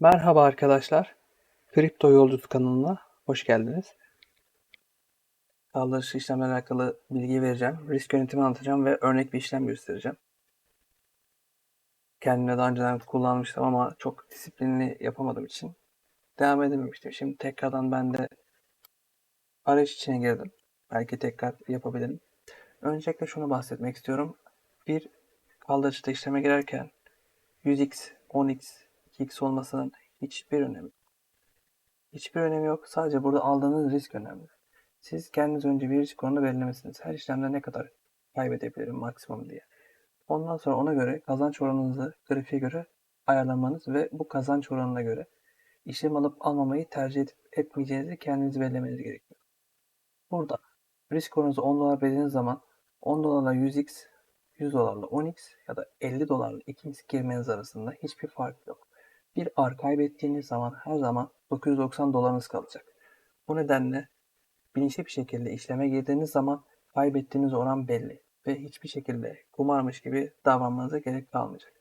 Merhaba arkadaşlar. Kripto Yolcusu kanalına hoş geldiniz. Kaldırış işlemlerle alakalı bilgi vereceğim. Risk yönetimi anlatacağım ve örnek bir işlem göstereceğim. Kendime daha önceden kullanmıştım ama çok disiplinli yapamadığım için devam edememiştim. Şimdi tekrardan ben de arayış içine girdim. Belki tekrar yapabilirim. Öncelikle şunu bahsetmek istiyorum. Bir kaldırıcıda işleme girerken 100x, 10x, 2x olmasının hiçbir önemi Hiçbir önemi yok. Sadece burada aldığınız risk önemli. Siz kendiniz önce bir risk oranı belirlemesiniz. Her işlemde ne kadar kaybedebilirim maksimum diye. Ondan sonra ona göre kazanç oranınızı grafiğe göre ayarlamanız ve bu kazanç oranına göre işlem alıp almamayı tercih edip etmeyeceğinizi kendiniz belirlemeniz gerekiyor. Burada risk oranınızı 10 dolar belirlediğiniz zaman 10 dolarla 100x, 100 dolarla 10x ya da 50 dolarla 2x girmeniz arasında hiçbir fark yok. Bir ar kaybettiğiniz zaman her zaman 990 dolarınız kalacak. Bu nedenle bilinçli bir şekilde işleme girdiğiniz zaman kaybettiğiniz oran belli ve hiçbir şekilde kumarmış gibi davranmanıza gerek kalmayacak.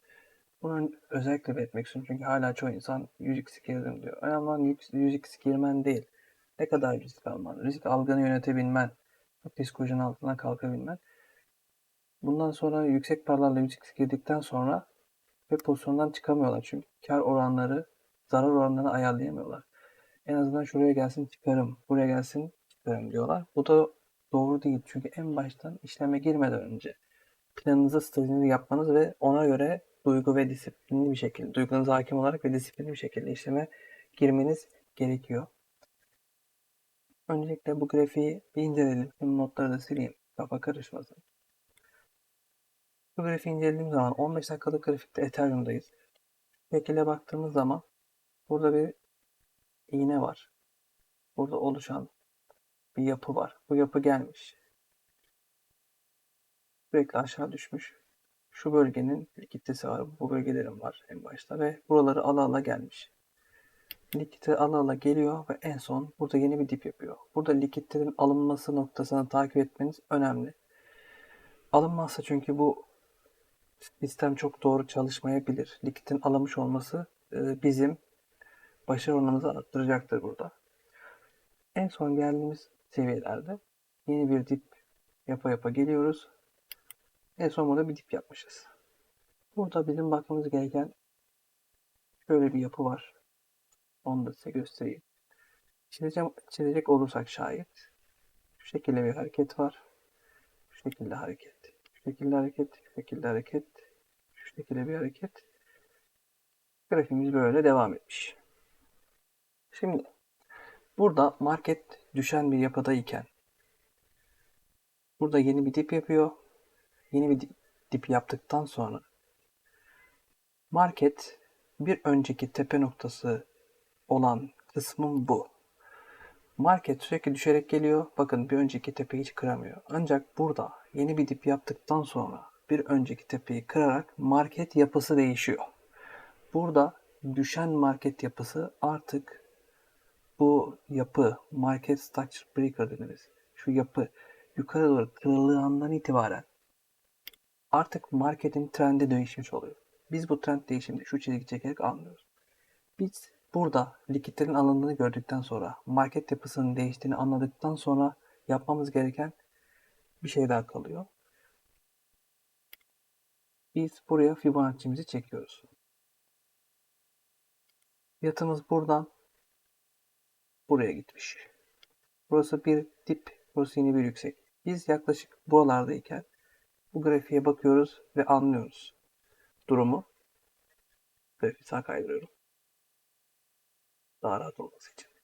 Bunu özellikle belirtmek istiyorum çünkü hala çoğu insan 100x girdim diyor. Önemli olan 100x girmen değil. Ne kadar risk alman, risk algını yönetebilmen, psikolojinin altına kalkabilmen. Bundan sonra yüksek paralarla 100x girdikten sonra ve pozisyondan çıkamıyorlar. Çünkü kar oranları, zarar oranlarını ayarlayamıyorlar. En azından şuraya gelsin çıkarım, buraya gelsin çıkarım diyorlar. Bu da doğru değil. Çünkü en baştan işleme girmeden önce planınızı, stratejinizi yapmanız ve ona göre duygu ve disiplinli bir şekilde, duygularınıza hakim olarak ve disiplinli bir şekilde işleme girmeniz gerekiyor. Öncelikle bu grafiği bir inceleyelim. Şimdi notları da sileyim. Kafa karışmasın. Bu grafiği incelediğim zaman 15 dakikalık grafikte Ethereum'dayız. Şekile baktığımız zaman burada bir iğne var. Burada oluşan bir yapı var. Bu yapı gelmiş. Sürekli aşağı düşmüş. Şu bölgenin likiditesi var. Bu bölgelerin var en başta ve buraları ala ala gelmiş. Likidite ala ala geliyor ve en son burada yeni bir dip yapıyor. Burada likiditenin alınması noktasını takip etmeniz önemli. Alınmazsa çünkü bu sistem çok doğru çalışmayabilir. Likitin alamış olması e, bizim başarı oranımızı arttıracaktır burada. En son geldiğimiz seviyelerde yeni bir dip yapa yapa geliyoruz. En son burada bir dip yapmışız. Burada bizim bakmamız gereken şöyle bir yapı var. Onu da size göstereyim. Çizeceğim, çizecek olursak şayet şu şekilde bir hareket var. Şu şekilde hareket. Şekilde hareket. Şu şekilde hareket. Şu şekilde bir hareket. Grafiğimiz böyle devam etmiş. Şimdi burada market düşen bir yapıdayken burada yeni bir dip yapıyor. Yeni bir dip yaptıktan sonra market bir önceki tepe noktası olan kısmın bu. Market sürekli düşerek geliyor. Bakın bir önceki tepeyi hiç kıramıyor. Ancak burada yeni bir dip yaptıktan sonra bir önceki tepeyi kırarak market yapısı değişiyor. Burada düşen market yapısı artık bu yapı market structure breaker dediğimiz şu yapı yukarı doğru kırıldığı andan itibaren artık marketin trendi değişmiş oluyor. Biz bu trend değişimini şu çizgi çekerek anlıyoruz. Biz burada likitlerin alındığını gördükten sonra market yapısının değiştiğini anladıktan sonra yapmamız gereken bir şey daha kalıyor. Biz buraya Fibonacci'mizi çekiyoruz. Yatımız buradan buraya gitmiş. Burası bir dip, burası yine bir yüksek. Biz yaklaşık buralardayken bu grafiğe bakıyoruz ve anlıyoruz durumu. Grafiği sağ kaydırıyorum. Daha rahat olması için.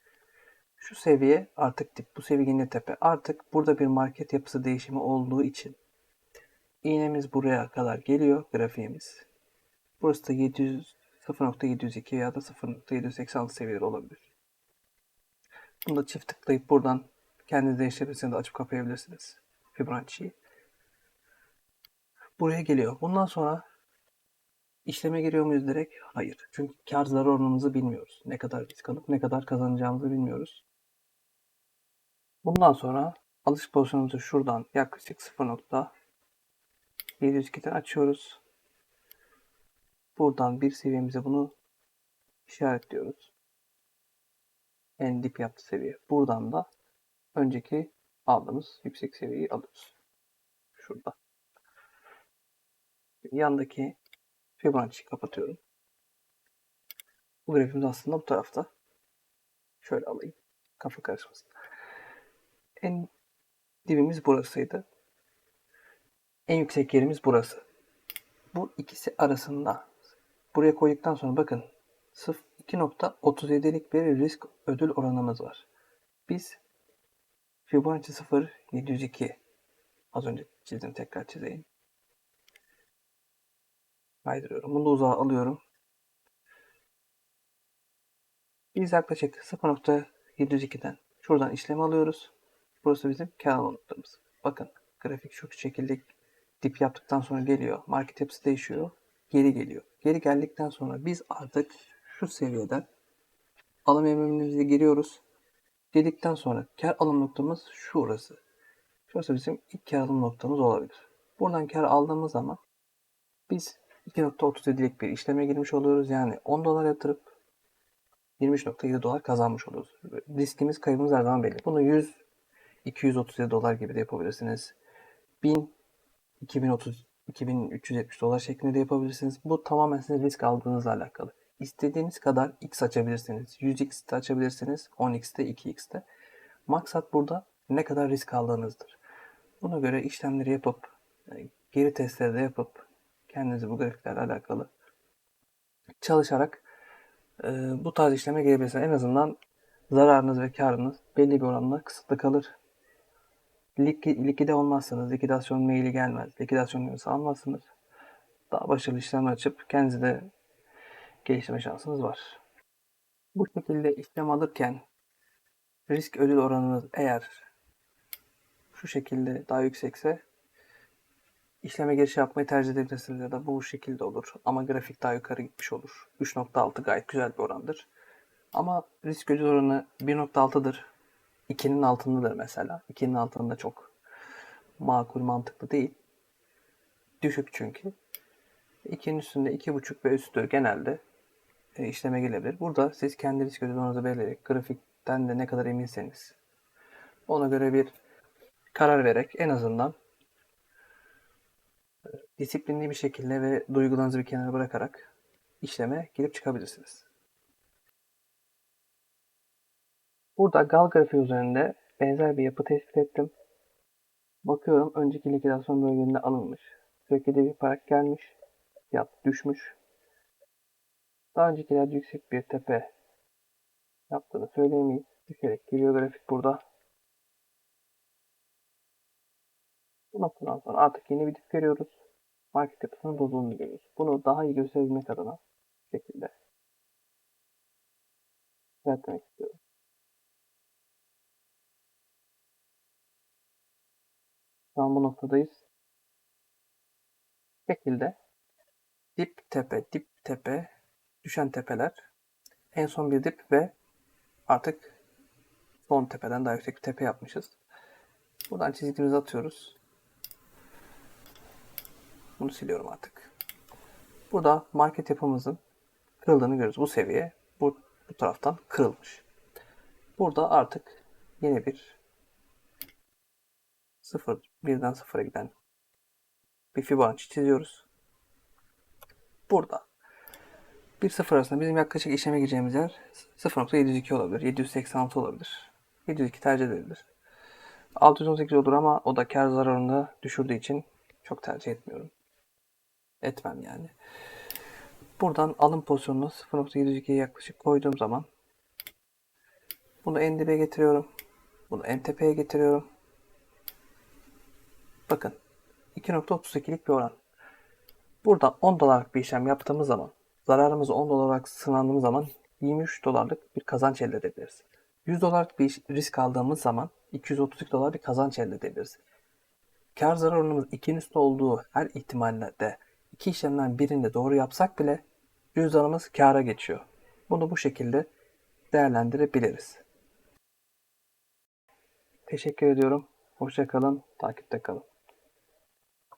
Şu seviye artık dip, bu seviye tepe. Artık burada bir market yapısı değişimi olduğu için iğnemiz buraya kadar geliyor grafiğimiz. Burası da 700 0.702 ya da 0.786 seviyeleri olabilir. Bunu da çift tıklayıp buradan kendiniz değiştirebilirsiniz de açıp kapayabilirsiniz. Fibonacci'yi. Buraya geliyor. Bundan sonra işleme giriyor muyuz direkt? Hayır. Çünkü kar zarar oranımızı bilmiyoruz. Ne kadar risk alıp ne kadar kazanacağımızı bilmiyoruz. Bundan sonra alış pozisyonumuzu şuradan yaklaşık 0.702'den açıyoruz. Buradan bir seviyemize bunu işaretliyoruz. En dip yaptı seviye. Buradan da önceki aldığımız yüksek seviyeyi alıyoruz. Şurada. Yandaki Fibonacci'yi kapatıyorum. Bu grafimiz aslında bu tarafta. Şöyle alayım. Kafa karışmasın. En dibimiz burasıydı. En yüksek yerimiz burası. Bu ikisi arasında buraya koyduktan sonra bakın 2.37'lik bir risk ödül oranımız var. Biz Fibonacci 0 702 az önce çizdim tekrar çizeyim. Kaydırıyorum. Bunu da uzağa alıyorum. Biz yaklaşık 0.702'den şuradan işlem alıyoruz. Burası bizim alma noktamız. Bakın grafik şu şekilde dip yaptıktan sonra geliyor. Market yapısı değişiyor. Geri geliyor. Geri geldikten sonra biz artık şu seviyeden alım emrimize giriyoruz. Dedikten sonra kar alım noktamız şurası. Şurası bizim ilk kar alım noktamız olabilir. Buradan kar aldığımız zaman biz 2.37'lik bir işleme girmiş oluyoruz. Yani 10 dolar yatırıp 23.7 dolar kazanmış oluyoruz. Riskimiz kaybımız her zaman belli. Bunu 100 237 dolar gibi de yapabilirsiniz. 1000 2030 2370 dolar şeklinde de yapabilirsiniz. Bu tamamen sizin risk aldığınızla alakalı. İstediğiniz kadar x açabilirsiniz. 100x de açabilirsiniz. 10x'te 2x'te. Maksat burada ne kadar risk aldığınızdır. Buna göre işlemleri yapıp e, geri testleri de yapıp kendinizi bu grafiklerle alakalı çalışarak e, bu tarz işleme girebilirsiniz. En azından zararınız ve karınız belli bir oranla kısıtlı kalır. Lik, likide olmazsanız, likidasyon maili gelmez, likidasyon maili almazsınız. Daha başarılı işlem açıp kendinizi de geliştirme şansınız var. Bu şekilde işlem alırken risk ödül oranınız eğer şu şekilde daha yüksekse işleme giriş yapmayı tercih edebilirsiniz ya da bu şekilde olur. Ama grafik daha yukarı gitmiş olur. 3.6 gayet güzel bir orandır. Ama risk ödül oranı 1.6'dır. 2'nin altındadır mesela. 2'nin altında çok makul mantıklı değil. Düşük çünkü. 2'nin üstünde 2.5 ve üstü genelde e, işleme gelebilir. Burada siz kendi risk ödülünüzü belirleyerek grafikten de ne kadar eminseniz ona göre bir karar vererek en azından e, disiplinli bir şekilde ve duygularınızı bir kenara bırakarak işleme girip çıkabilirsiniz. Burada gal grafiği üzerinde benzer bir yapı tespit ettim. Bakıyorum önceki likidasyon bölgelerinde alınmış. Sürekli de bir parak gelmiş. Fiyat düşmüş. Daha öncekilerde yüksek bir tepe yaptığını söyleyemeyiz. Düşerek geliyor grafik burada. Bu noktadan sonra artık yeni bir dip görüyoruz. Market yapısının bozulduğunu görüyoruz. Bunu daha iyi gösterebilmek adına bu şekilde düzeltmek istiyorum. Şu an bu noktadayız. Bu şekilde dip tepe, dip tepe, düşen tepeler, en son bir dip ve artık son tepeden daha yüksek bir tepe yapmışız. Buradan çizgimizi atıyoruz. Bunu siliyorum artık. Burada market yapımızın kırıldığını görüyoruz. Bu seviye bu, bu taraftan kırılmış. Burada artık yeni bir 0 birden 0'a giden bir Fibonacci çiziyoruz. Burada 1 0 arasında bizim yaklaşık işleme gireceğimiz yer 0.702 olabilir, 786 olabilir. 702 tercih edilebilir. 618 olur ama o da kar zararını düşürdüğü için çok tercih etmiyorum. Etmem yani. Buradan alım pozisyonunu 0.702'ye yaklaşık koyduğum zaman bunu en dibe getiriyorum. Bunu en tepeye getiriyorum. Bakın 2.32'lik bir oran. Burada 10 dolarlık bir işlem yaptığımız zaman zararımızı 10 dolar olarak sınandığımız zaman 23 dolarlık bir kazanç elde edebiliriz. 100 dolarlık bir risk aldığımız zaman 232 dolar bir kazanç elde edebiliriz. Kar zarar oranımız 2'nin üstü olduğu her ihtimalle iki işlemden birinde doğru yapsak bile cüzdanımız kâra geçiyor. Bunu bu şekilde değerlendirebiliriz. Teşekkür ediyorum. Hoşçakalın, takipte kalın.